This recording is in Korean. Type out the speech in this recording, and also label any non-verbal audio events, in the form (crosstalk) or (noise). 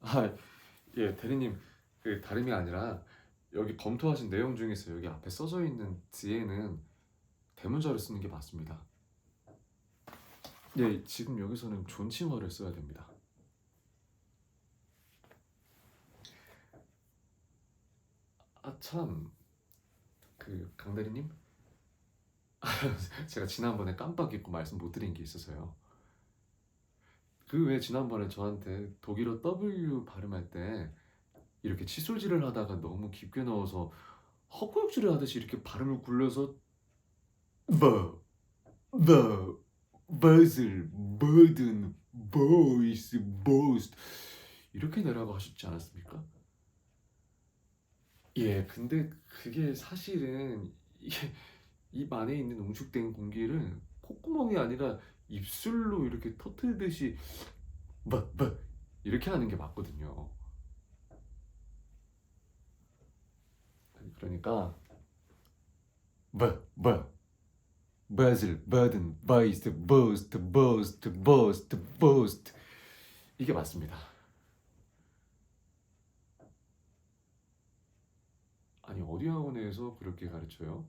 아, 예, 대리님, 그 다름이 아니라 여기 검토하신 내용 중에서 여기 앞에 써져 있는 뒤에는 대문자를 쓰는 게 맞습니다. 예, 지금 여기서는 존칭어를 써야 됩니다. 아, 참, 그 강대리님, (laughs) 제가 지난번에 깜빡 잊고 말씀 못 드린 게 있어서요. 그왜 지난번에 저한테 독일어 W 발음할 때 이렇게 칫솔질을 하다가 너무 깊게 넣어서 헛구역질을 하듯이 이렇게 발음을 굴려서 뭐, 뭐, 버슬, 버든, 보이스, 보스트 이렇게 내라고 하셨지 않았습니까? 예, 근데 그게 사실은 이게 입 안에 있는 농축된 공기를 콧구멍이 아니라 입술로 이렇게 터트리듯이 뭐, 뭐 이렇게 하는 게 맞거든요. 그러니까 뭐, 뭐 버슬, 버든, 보이스트, 보스트, 보스트, 보스트, 보스트 이게 맞습니다. 아니 어디 학원에서 그렇게 가르쳐요?